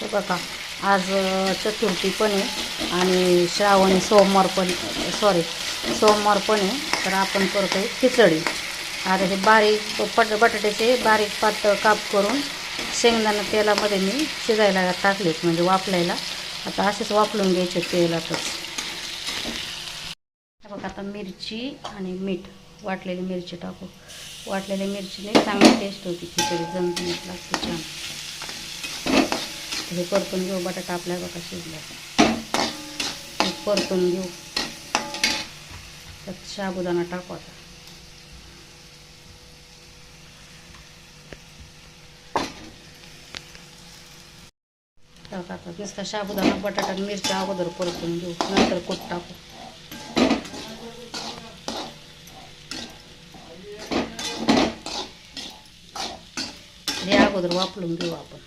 हे बघा आज चतुर्थी पण आहे आणि श्रावणी सोमवार पण सॉरी सोमवार पण आहे. तर आपण करतो आहे खिचडी. आता हे बारीक पट बटाट्याचे बारीक पातळ काप करून शेंगदाणा तेलामध्ये मी शिजायला टाकलेत म्हणजे वापरायला आता असेच वापरून घ्यायचे तेलातच. बघा आता मिरची आणि मीठ वाटलेली मिरची टाकू. वाटलेल्या मिरचीने चांगली टेस्ट होती खिचडी जमती लागते छान. हे परतून घेऊ बटाटा आपल्या बघा शिजला. परतून घेऊ. त्यात साबुदाणा टाकू आता. तर नुसता साबुदाणा बटाटा मिरच्या अगोदर परतून घेऊ. नंतर कोट टाकू. हे अगोदर वापरून घेऊ आपण.